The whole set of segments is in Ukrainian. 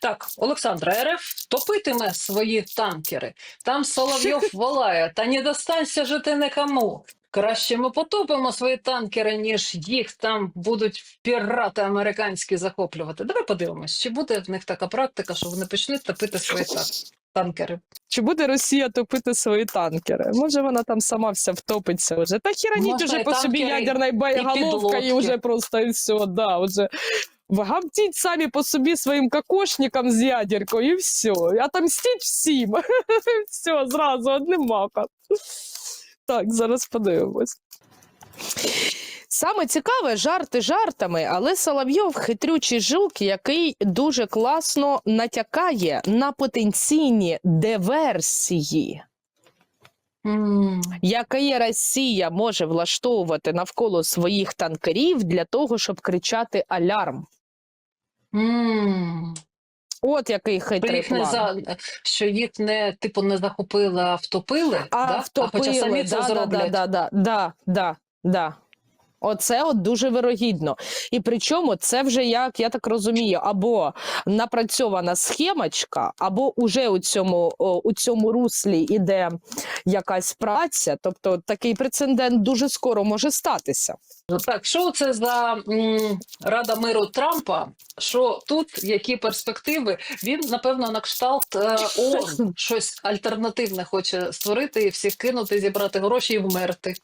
Так, Олександра, РФ топитиме свої танкери. Там Соловйов волає, та не достанься же ти никому. Краще ми потопимо свої танкери, ніж їх там будуть пірати американські захоплювати. Давай подивимось, чи буде в них така практика, що вони почнуть топити свої та- танкери. Чи буде Росія топити свої танкери? Може вона там сама вся втопиться вже. Та хіраніть Можна уже по собі ядерна боєголовка, і підлодки. вже просто і все, да, вже. Вгамтіть самі по собі своїм кокошникам з ядеркою, і все. Отомстіть всім. все, зразу одним маком. Так, зараз подивимось. Саме цікаве жарти жартами, але Соловйов хитрючий жук, який дуже класно натякає на потенційні диверсії, М, які Росія може влаштовувати навколо своїх танкерів для того, щоб кричати алярм. От який хитрий їх не за що їх не типу не захопили, а втопили, А да? втопили, а хоча самі це да, да. Да, да, да, да, да. Оце от дуже вирогідно. І причому це вже як я так розумію, або напрацьована схемочка, або уже у цьому, о, у цьому руслі іде якась праця. Тобто такий прецедент дуже скоро може статися. Ну, Так, що це за м, Рада миру Трампа? Що тут які перспективи? Він напевно на кшталт е, ООН щось альтернативне хоче створити і всіх кинути, зібрати гроші і вмерти.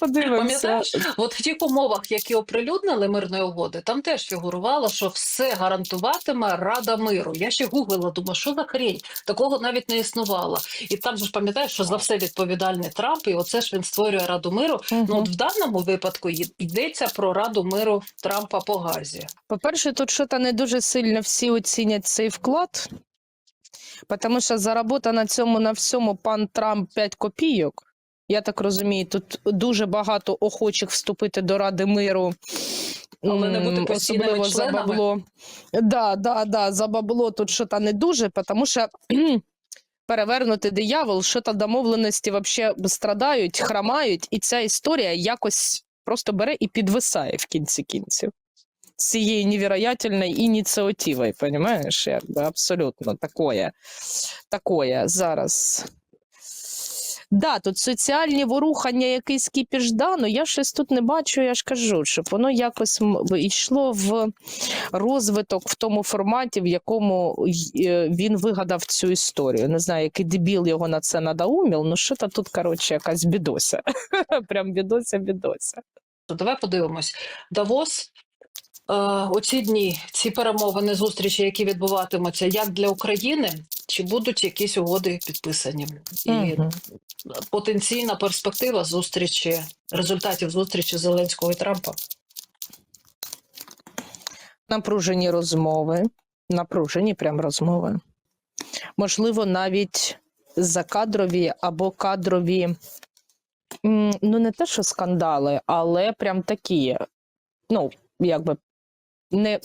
Подивимося. Пам'ятаєш, от тих умовах, які оприлюднили мирної угоди, там теж фігурувало, що все гарантуватиме Рада миру. Я ще гуглила, думаю, що за хрень? Такого навіть не існувало. І там же ж пам'ятаєш, що за все відповідальний Трамп, і оце ж він створює Раду миру. Мгм. Ну, от в даному випадку йдеться про Раду миру Трампа по газі. По-перше, тут що то не дуже сильно всі оцінять цей вклад, тому що заробота на цьому на всьому пан Трамп 5 копійок. Я так розумію, тут дуже багато охочих вступити до Ради миру. Але не бути постійними особливо за бабло. Да, да, да, за бабло тут що то не дуже, тому що перевернути диявол, що то домовленості вообще страдають, храмають, і ця історія якось просто бере і підвисає в кінці кінців. З цією невероятельною ініціативою, якби абсолютно такое. Такое зараз. Да, тут соціальні ворухання, якийсь кіпіш, да, ну я щось тут не бачу, я ж кажу, щоб воно якось йшло в розвиток в тому форматі, в якому е, він вигадав цю історію. Не знаю, який дебіл його на це надаумів, ну що то тут, коротше, якась бідося. Прям бідося, бідося. Давай подивимось. Давос. Е, оці дні, ці перемовини, зустрічі, які відбуватимуться, як для України, чи будуть якісь угоди підписані? І Мгм. потенційна перспектива зустрічі, результатів зустрічі Зеленського і Трампа. напружені розмови, напружені прям розмови. Можливо, навіть закадрові або кадрові, ну не те, що скандали, але прям такі, ну, якби не.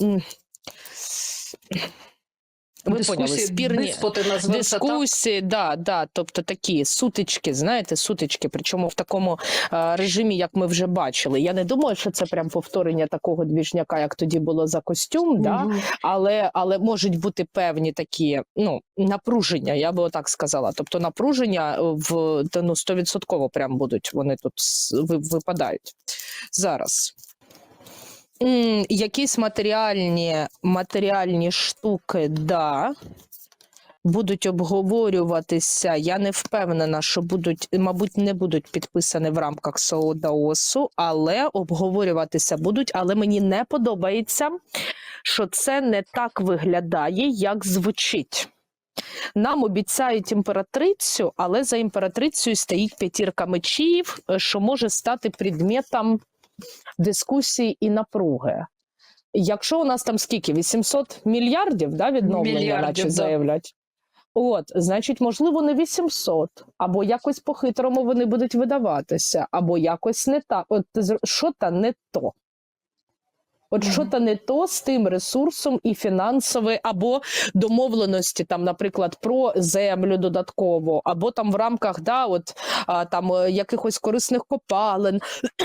Ви поняли, спірні диспути назвемо так. да, да, тобто такі сутички, знаєте, сутички, причому в такому е, режимі, як ми вже бачили. Я не думаю, що це прям повторення такого двіжняка, як тоді було за костюм, да, Мгм. але, але можуть бути певні такі ну, напруження, я би отак сказала. Тобто напруження в та, ну, 100% прям будуть вони тут випадають зараз. Якісь матеріальні, матеріальні штуки, да, будуть обговорюватися. Я не впевнена, що будуть, мабуть, не будуть підписані в рамках СОДАОСу, але обговорюватися будуть. Але мені не подобається, що це не так виглядає, як звучить. Нам обіцяють імператрицю, але за імператрицею стоїть п'ятірка мечів, е, що може стати предметом дискусії і напруги. Якщо у нас там скільки? 800 мільярдів да, відновлення, Мільярдів, наче да. заявлять. От, значить, можливо, не 800, або якось по-хитрому вони будуть видаватися, або якось не так. От що та не то. От що то не то з тим ресурсом і фінансове, або домовленості, там, наприклад, про землю додатково, або там в рамках да, от, а, там, е, якихось корисних копалин.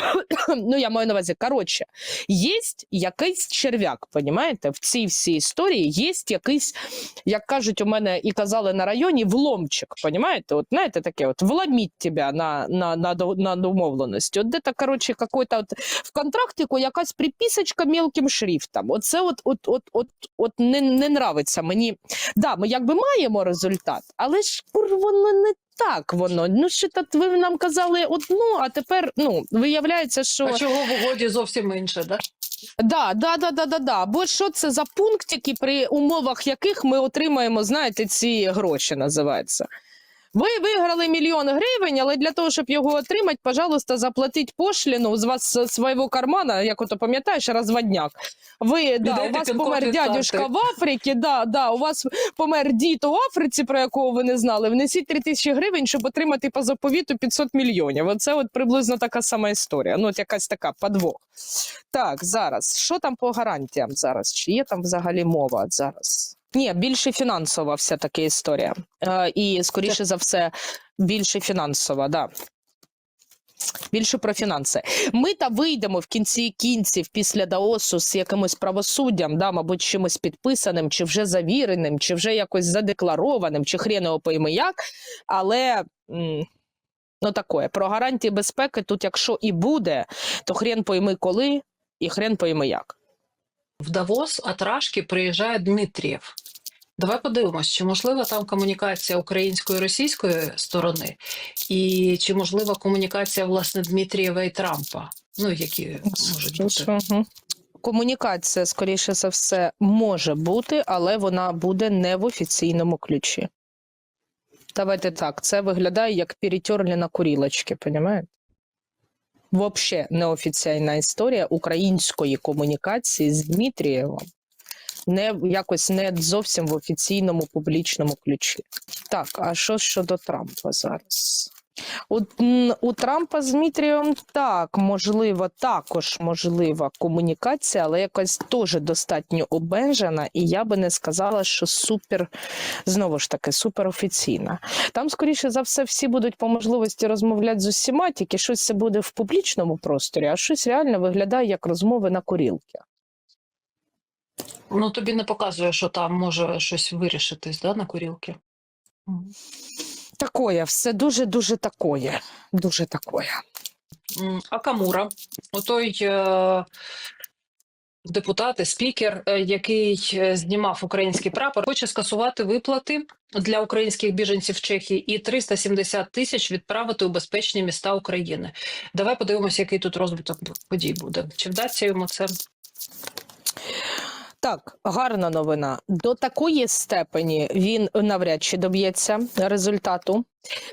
ну, я маю на увазі, коротше, є якийсь черв'як, понімаєте? В цій всій історії є якийсь, як кажуть у мене і казали на районі, вломчик, понімаєте? От знаєте, таке от вломіть тебе на, на, на, на домовленості. От де-то, коротше, от в контрактику якась приписочка мелким шрифтом. Оце от, от, от, от, от не, не нравиться мені. Да, ми якби маємо результат, але ж кур, воно не так воно. Ну що так ви нам казали одну, а тепер ну виявляється, що А чого в угоді зовсім інше, да? Да, да, да, да, да, да. Бо що це за пунктики, при умовах яких ми отримаємо, знаєте, ці гроші називаються. Ви виграли мільйон гривень, але для того, щоб його отримати, пожалуйста, заплатіть пошліну з вас з свого кармана, як ото пам'ятаєш, розводняк. Ви да, у вас помер дядюшка в Африці, да, да, у вас помер дід у Африці, про якого ви не знали. Внесіть 3 тисячі гривень, щоб отримати по заповіту 500 мільйонів. Оце от приблизно така сама історія. Ну, от якась така подвох. Так, зараз. Що там по гарантіям зараз? Чи є там взагалі мова зараз? Ні, більше фінансова все-таки історія. Е, і, скоріше за все, більше фінансова, да. Більше про фінанси. Ми та вийдемо в кінці кінців після Даосу з якимось правосуддям, да, мабуть, чимось підписаним, чи вже завіреним, чи вже якось задекларованим, чи хрен його пойми як. Але ну такое, про гарантії безпеки тут, якщо і буде, то хрен пойми коли і хрен пойми як. В Давос от Рашки приїжджає Дмитрієв. Давай подивимось, чи можлива там комунікація української і російської сторони, і чи можлива комунікація власне Дмитрієва і Трампа. Ну, які можуть бути. Комунікація, скоріше за все, може бути, але вона буде не в офіційному ключі. Давайте так, це виглядає як перетерли на курілочки, понімаєте? Взагалі неофіційна історія української комунікації з Дмитрієвим. Не якось не зовсім в офіційному публічному ключі. Так, а що щодо Трампа зараз? У, у Трампа з Дмитрієм так, можливо, також можлива комунікація, але якась теж достатньо обмежена, і я би не сказала, що супер, знову ж таки, суперофіційна. Там, скоріше за все, всі будуть по можливості розмовляти з усіма, тільки щось це буде в публічному просторі, а щось реально виглядає як розмови на курілки. Ну, тобі не показує, що там може щось вирішитись да, на курілки. Такое, все дуже-дуже такое. Дуже такое. М, А Камура, отой е, депутат спікер, е, який е, знімав український прапор, хоче скасувати виплати для українських біженців в Чехії і 370 тисяч відправити у безпечні міста України. Давай подивимося, який тут розвиток подій буде. Чи вдасться йому це? Так, гарна новина. До такої степені він навряд чи доб'ється результату,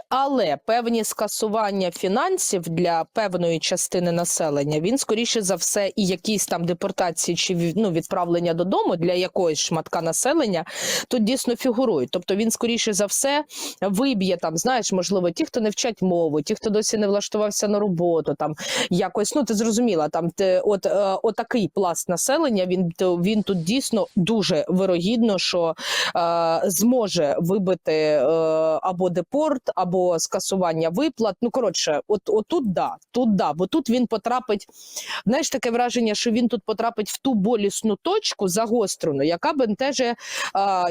але певні скасування фінансів для певної частини населення він скоріше за все і якісь там депортації чи ну, відправлення додому для якоїсь шматка населення тут дійсно фігурують. Тобто він скоріше за все виб'є там, знаєш, можливо, ті, хто не вчать мову, ті, хто досі не влаштувався на роботу, там якось, ну ти зрозуміла, там те, от, е, отакий пласт населення. Він він тут дійсно дуже вирогідно, що е, зможе вибити е, або депорт, або скасування виплат. Ну коротше, от отут да, тут да, бо тут він потрапить. Знаєш, таке враження, що він тут потрапить в ту болісну точку загострену, яка бентеже е,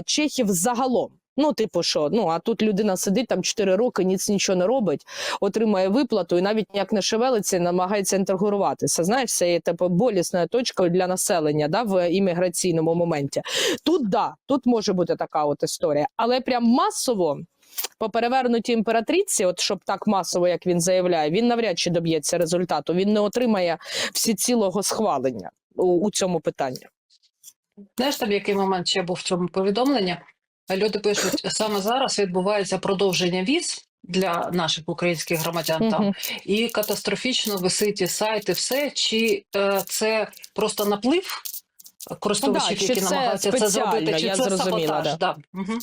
чехів загалом. Ну, типу, що ну а тут людина сидить там 4 роки, ніц нічого не робить, отримає виплату і навіть ніяк не шевелиться, і намагається інтегруватися. Знаєш, це є типу болісна точка для населення да, в імміграційному моменті. Тут да, тут може бути така от історія, але прям масово. По перевернутій імператриці, от щоб так масово, як він заявляє, він навряд чи доб'ється результату. Він не отримає всі цілого схвалення у, у цьому питанні. Знаєш, там який момент ще був в цьому повідомленні? Люди пишуть, саме зараз відбувається продовження віз для наших українських громадян там. Мгм. і катастрофічно висить і сайт, і все. Чи е, це просто наплив користувачів, Ну да, які намагаються це зробити, чи я це зрозуміла, саботаж? да. Да. Угу.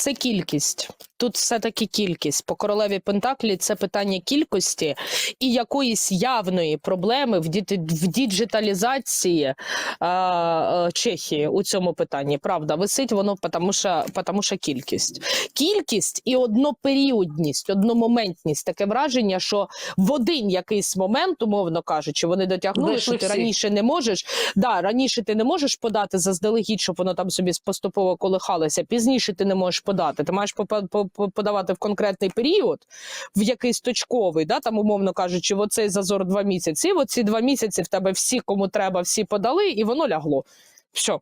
Це кількість. Тут все-таки кількість. По королеві Пентаклі це питання кількості і якоїсь явної проблеми в, в діджиталізації а, а, Чехії у цьому питанні. Правда, висить воно, тому що, тому що кількість. Кількість і одноперіодність, одномоментність. Таке враження, що в один якийсь момент, умовно кажучи, вони дотягнули, Вийшли що ти всі. раніше не можеш. Да, раніше ти не можеш подати заздалегідь, щоб воно там собі поступово колихалося. Пізніше ти не можеш подати. Ти маєш подавати в конкретний період, в якийсь точковий, да, там, умовно кажучи, в оцей зазор два місяці. В оці два місяці в тебе всі, кому треба, всі подали, і воно лягло. Все.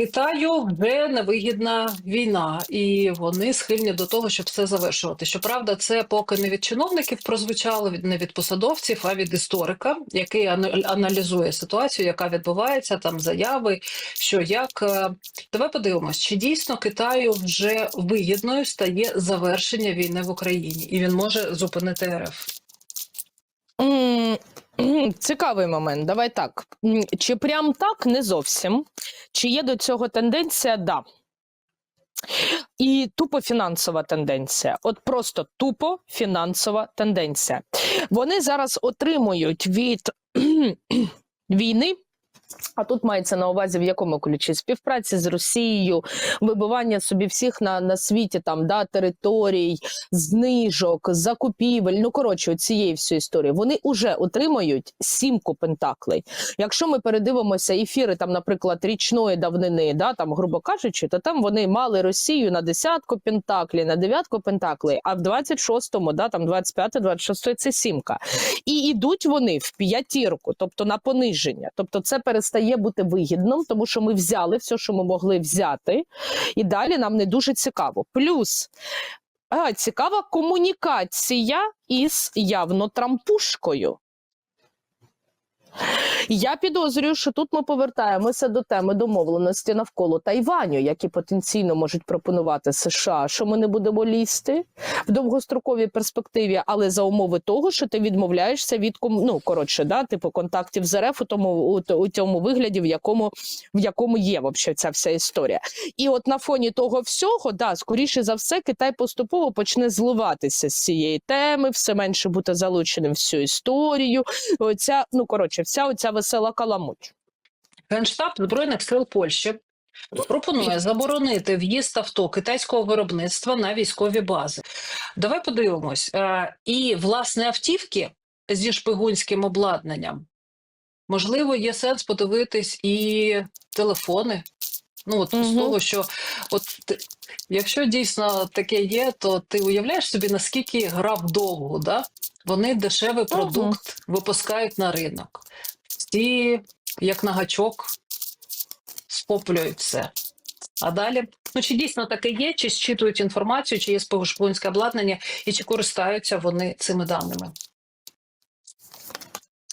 Китаю вже невигідна війна, і вони схильні до того, щоб все завершувати. Щоправда, це поки не від чиновників прозвучало, не від посадовців, а від історика, який ана- аналізує ситуацію, яка відбувається, там заяви, що як. Е, Давай подивимось, чи дійсно Китаю вже вигідною стає завершення війни в Україні, і він може зупинити РФ. Цікавий момент. Давай так. Чи прям так не зовсім? Чи є до цього тенденція? Да. І тупо фінансова тенденція. От просто тупо фінансова тенденція. Вони зараз отримують від війни. А тут мається на увазі в якому ключі співпраці з Росією, вибивання собі всіх на, на світі там да територій, знижок, закупівель. Ну коротше, цієї всієї історії. Вони вже отримають сімку пентаклей. Якщо ми передивимося ефіри, там, наприклад, річної давнини, да, там, грубо кажучи, то там вони мали Росію на десятку пентаклей, на дев'ятку пентаклей, а в 26-му, да, там 25-26 це сімка. І йдуть вони в п'ятірку, тобто на пониження. Тобто, це перестає бути вигідним, тому що ми взяли все, що ми могли взяти, і далі нам не дуже цікаво. Плюс а, цікава комунікація із явно трампушкою. Я підозрюю, що тут ми повертаємося до теми домовленості навколо Тайваню, які потенційно можуть пропонувати США, що ми не будемо лізти в довгостроковій перспективі, але за умови того, що ти відмовляєшся від ну, коротше, да, типу контактів з РФ у тому у, у цьому вигляді, в якому в якому є вообще ця вся історія. І от на фоні того всього, да, скоріше за все, Китай поступово почне зливатися з цієї теми, все менше бути залученим в цю історію. Оця, ну коротше, вся оця весела каламуть. Генштаб Збройних сил Польщі пропонує заборонити в'їзд авто китайського виробництва на військові бази. Давай подивимось. Е, І власне автівки зі шпигунським обладнанням. Можливо, є сенс подивитись і телефони. Ну, от з того, що от якщо дійсно таке є, то ти уявляєш собі, наскільки гра вдовго, да? Вони дешевий продукт випускають на ринок. Всі, як на гачок, схоплюють все. А далі, ну чи дійсно таке є, чи зчитують інформацію, чи є шпигунське обладнання, і чи користаються вони цими даними.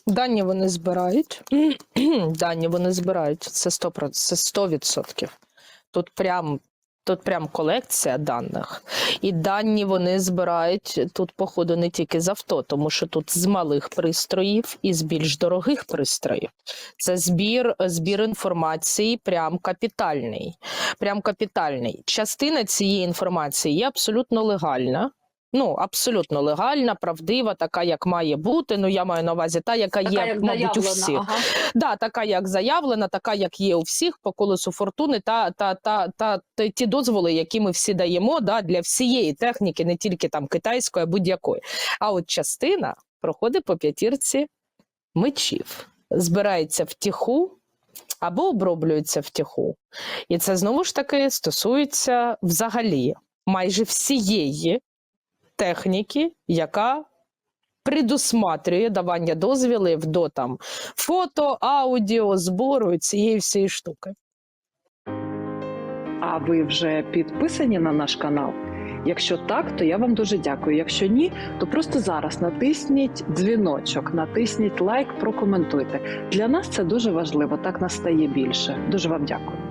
Дані вони збирають. Дані вони збирають. Це 100%. Це 100%. Тут прям. Тут прям колекція даних, і дані вони збирають тут, походу, не тільки з авто, тому що тут з малих пристроїв і з більш дорогих пристроїв. Це збір, збір інформації, прям капітальний. Прям капітальний. Частина цієї інформації є абсолютно легальна. Ну, абсолютно легальна, правдива, така, як має бути. Ну, я маю на увазі та, яка Така, є, як мабуть, у всіх. ага. Да, така як заявлена, така як є у всіх по колесу фортуни, та, та, та, та, та ті дозволи, які ми всі даємо да, для всієї техніки, не тільки там китайської, а будь-якої. А от частина проходить по п'ятірці мечів, збирається в тіху або оброблюється в тіху. І це знову ж таки стосується взагалі майже всієї техніки, яка предусматрює давання дозвілів до там фото, аудіо, збору цієї всієї штуки. А ви вже підписані на наш канал? Якщо так, то я вам дуже дякую. Якщо ні, то просто зараз натисніть дзвіночок, натисніть лайк, прокоментуйте. Для нас це дуже важливо. Так нас стає більше. Дуже вам дякую.